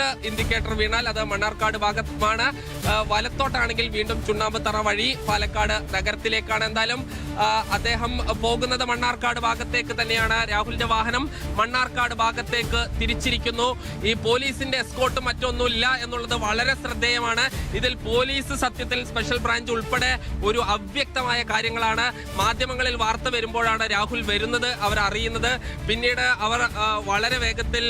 ഇടത്തോട്ട് ഇൻഡിക്കേറ്റർ വീണാൽ അത് മണ്ണാർക്കാട് ഭാഗമാണ് വലത്തോട്ടാണെങ്കിൽ വീണ്ടും ചുണ്ണാമ്പത്തറ വഴി പാലക്കാട് നഗരത്തിലേക്കാണ് എന്തായാലും. അദ്ദേഹം പോകുന്നത് മണ്ണാർക്കാട് ഭാഗത്തേക്ക് തന്നെയാണ്. രാഹുലിന്റെ വാഹനം മണ്ണാർക്കാട് ഭാഗത്തേക്ക് തിരിച്ചിരിക്കുന്നു. ഈ പോലീസിന്റെ എസ്കോട്ട് മറ്റൊന്നുമില്ല എന്നുള്ളത് വളരെ ശ്രദ്ധേയമാണ്. ഇതിൽ പോലീസ് സത്യത്തിൽ സ്പെഷ്യൽ ബ്രാഞ്ച് ഉൾപ്പെടെ ഒരു അവ്യക്തമായ കാര്യങ്ങളാണ്. മാധ്യമങ്ങളിൽ വാർത്ത വരുമ്പോഴാണ് രാഹുൽ വരുന്നത് അവർ അറിയുന്നത് പിന്നീട് അവർ വളരെ വേഗത്തിൽ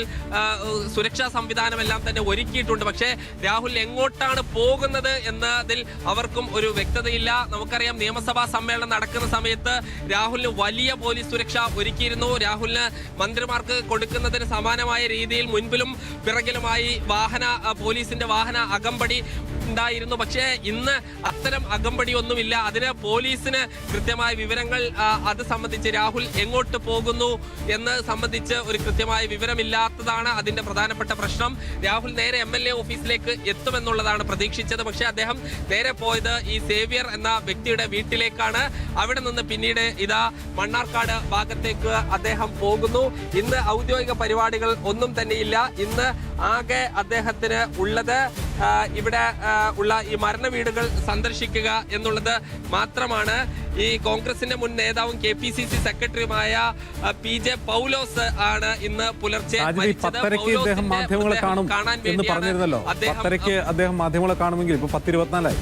സുരക്ഷാ സംവിധാനമെല്ലാം തന്നെ ഒരുക്കിയിട്ടുണ്ട്. പക്ഷേ രാഹുൽ എങ്ങോട്ടാണ് പോകുന്നത് എന്നതിൽ അവർക്കും ഒരു വ്യക്തതയില്ല. നമുക്കറിയാം നിയമസഭാ സമ്മേളനം നടക്കുന്ന സമയത്ത് രാഹുലിന് വലിയ പോലീസ് സുരക്ഷ ഒരുക്കിയിരുന്നു. രാഹുലിന് മന്ത്രിമാർക്ക് കൊടുക്കുന്നതിന് സമാനമായ രീതിയിൽ മുൻപിലും പിറകിലുമായി വാഹന പോലീസിന്റെ വാഹന അകമ്പടി ഉണ്ടായിരുന്നു. പക്ഷേ ഇന്ന് അത്തരം അകമ്പടി ഒന്നുമില്ല. അതിന് പോലീസിന് കൃത്യമായ വിവരങ്ങൾ അത് സംബന്ധിച്ച് രാഹുൽ എങ്ങോട്ട് പോകുന്നു എന്ന് സംബന്ധിച്ച് ഒരു കൃത്യമായ വിവരമില്ലാത്തതാണ് അതിന്റെ പ്രധാനപ്പെട്ട പ്രശ്നം. രാഹുൽ നേരെ എം എൽ എ ഓഫീസിലേക്ക് എത്തുമെന്നുള്ളതാണ് പ്രതീക്ഷിച്ചത്. പക്ഷേ അദ്ദേഹം നേരെ പോയത് ഈ സേവിയർ എന്ന വ്യക്തിയുടെ വീട്ടിലേക്കാണ്. അവിടെ നിന്ന് പിന്നീട് ഇതാ മണ്ണാർക്കാട് ഭാഗത്തേക്ക് അദ്ദേഹം പോകുന്നു. ഇന്ന് ഔദ്യോഗിക പരിപാടികൾ ഒന്നും തന്നെയില്ല. ഇന്ന് ആകെ അദ്ദേഹത്തിന് ഉള്ളത് ഇവിടെ ഉള്ള ഈ മരണ വീടുകൾ സന്ദർശിക്കുക എന്നുള്ളത് മാത്രമാണ് ഈ കോൺഗ്രസിന്റെ മുൻ നേതാവും കെ പി സി സി സെക്രട്ടറിയുമായ പി ജെ പൗലോസ് ആണ് ഇന്ന് പുലർച്ചെ കാണാൻ എന്ന് പറഞ്ഞിരുന്നല്ലോ. അദ്ദേഹം അദ്ദേഹം മാധ്യമങ്ങളെ കാണുമെങ്കിൽ ഇപ്പൊ പത്തിരുപത്തിനാലായി.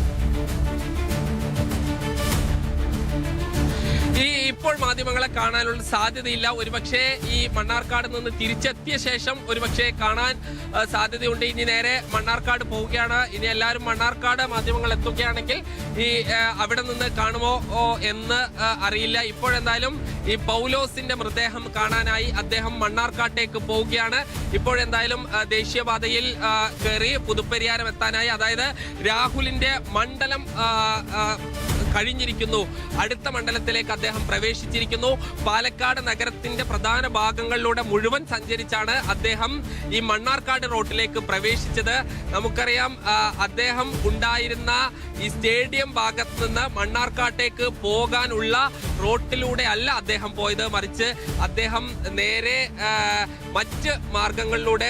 ഇപ്പോൾ മാധ്യമങ്ങളെ കാണാനുള്ള സാധ്യതയില്ല. ഒരുപക്ഷെ ഈ മണ്ണാർക്കാട് നിന്ന് തിരിച്ചെത്തിയ ശേഷം ഒരുപക്ഷെ കാണാൻ സാധ്യതയുണ്ട്. ഇനി നേരെ മണ്ണാർക്കാട് പോവുകയാണ്. ഇനി എല്ലാവരും മണ്ണാർക്കാട് മാധ്യമങ്ങൾ എത്തുകയാണെങ്കിൽ ഈ അവിടെ നിന്ന് കാണുമോ എന്ന് അറിയില്ല. ഇപ്പോഴെന്തായാലും ഈ പൗലോസിന്റെ മൃതദേഹം കാണാനായി അദ്ദേഹം മണ്ണാർക്കാട്ടേക്ക് പോവുകയാണ്. ഇപ്പോഴെന്തായാലും ദേശീയപാതയിൽ കയറി പുതുപ്പരിയാരം എത്താനായി. അതായത് രാഹുലിന്റെ മണ്ഡലം കഴിഞ്ഞിരിക്കുന്നു. അടുത്ത മണ്ഡലത്തിലേക്ക് അദ്ദേഹം പ്രവേശിച്ചിരിക്കുന്നു. പാലക്കാട് നഗരത്തിന്റെ പ്രധാന ഭാഗങ്ങളിലൂടെ മുഴുവൻ സഞ്ചരിച്ചാണ് അദ്ദേഹം ഈ മണ്ണാർക്കാട് റോഡിലേക്ക് പ്രവേശിച്ചത്. നമുക്കറിയാം അദ്ദേഹം ഉണ്ടായിരുന്ന ഈ സ്റ്റേഡിയം ഭാഗത്ത് നിന്ന് മണ്ണാർക്കാട്ടേക്ക് പോകാനുള്ള റോട്ടിലൂടെ അല്ല അദ്ദേഹം പോയത്. മറിച്ച് അദ്ദേഹം നേരെ മറ്റ് മാർഗങ്ങളിലൂടെ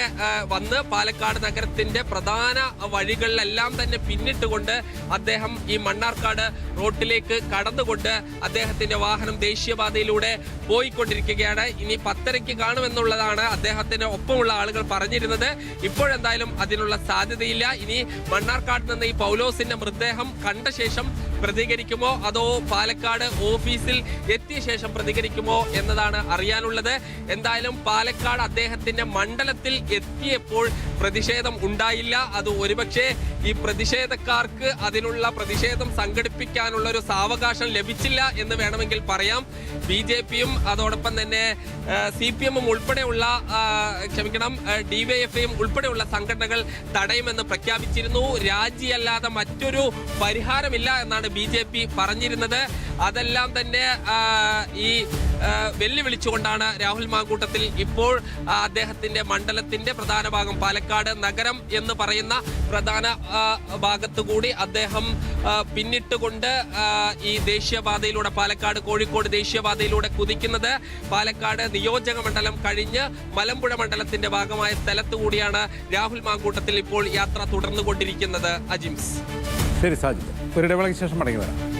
വന്ന് പാലക്കാട് നഗരത്തിന്റെ പ്രധാന വഴികളിലെല്ലാം തന്നെ പിന്നിട്ടുകൊണ്ട് അദ്ദേഹം ഈ മണ്ണാർക്കാട് റോട്ടിലേക്ക് കടന്നുകൊണ്ട് അദ്ദേഹത്തിന്റെ വാഹനം ദേശീയപാതയിലൂടെ പോയിക്കൊണ്ടിരിക്കുകയാണ്. ഇനി പത്തരയ്ക്ക് കാണുമെന്നുള്ളതാണ് അദ്ദേഹത്തിന് ഒപ്പമുള്ള ആളുകൾ പറഞ്ഞിരുന്നത്. ഇപ്പോഴെന്തായാലും അതിനുള്ള സാധ്യതയില്ല. ഇനി മണ്ണാർക്കാട് നിന്ന് ഈ പൗലോസിന്റെ മൃതദേഹം കണ്ട ശേഷം പ്രതികരിക്കുമോ? അതോ പാലക്കാട് ഓഫീസിൽ എത്തിയ ശേഷം പ്രതികരിക്കുമോ എന്നതാണ് അറിയാനുള്ളത്. എന്തായാലും പാലക്കാട് അദ്ദേഹത്തിന്റെ മണ്ഡലത്തിൽ എത്തിയപ്പോൾ പ്രതിഷേധം ഉണ്ടായില്ല. അത് ഒരുപക്ഷെ ഈ പ്രതിഷേധക്കാർക്ക് അതിനുള്ള പ്രതിഷേധം സംഘടിപ്പിക്കാനുള്ള ഒരു സാവകാശം ലഭിച്ചില്ല എന്ന് വേണമെങ്കിൽ പറയാം. ബി ജെ പിയും അതോടൊപ്പം തന്നെ സി പി എമ്മും ഉൾപ്പെടെയുള്ള ക്ഷമിക്കണം ഡി വൈ എഫ് ഐയും ഉൾപ്പെടെയുള്ള സംഘടനകൾ തടയുമെന്ന് പ്രഖ്യാപിച്ചിരുന്നു. രാജിയല്ലാതെ മറ്റൊരു പരിഹാരമില്ല എന്നാണ് ബി ജെ പി പറഞ്ഞിരുന്നത്. അതെല്ലാം തന്നെ ഈ വെല്ലുവിളിച്ചുകൊണ്ടാണ് രാഹുൽ മാങ്കൂട്ടത്തിൽ ഇപ്പോൾ അദ്ദേഹത്തിന്റെ മണ്ഡലത്തിന്റെ പ്രധാന ഭാഗം പാലക്കാട് നഗരം എന്ന് പറയുന്ന പ്രധാന ഭാഗത്തുകൂടി ഭാഗത്തു കൂടി അദ്ദേഹം പിന്നിട്ടുകൊണ്ട് ഈ ദേശീയപാതയിലൂടെ പാലക്കാട് കോഴിക്കോട് ദേശീയപാതയിലൂടെ കുതിക്കുന്നത് പാലക്കാട് നിയോജക മണ്ഡലം കഴിഞ്ഞ് മലമ്പുഴ മണ്ഡലത്തിന്റെ ഭാഗമായ സ്ഥലത്തു കൂടിയാണ് രാഹുൽ മാങ്കൂട്ടത്തിൽ ഇപ്പോൾ യാത്ര തുടർന്നുകൊണ്ടിരിക്കുന്നത്. അജിംസ്. ശരി സാജിദ്. ഒരു ഇടവേളയ്ക്ക് ശേഷം മടങ്ങി വരാം.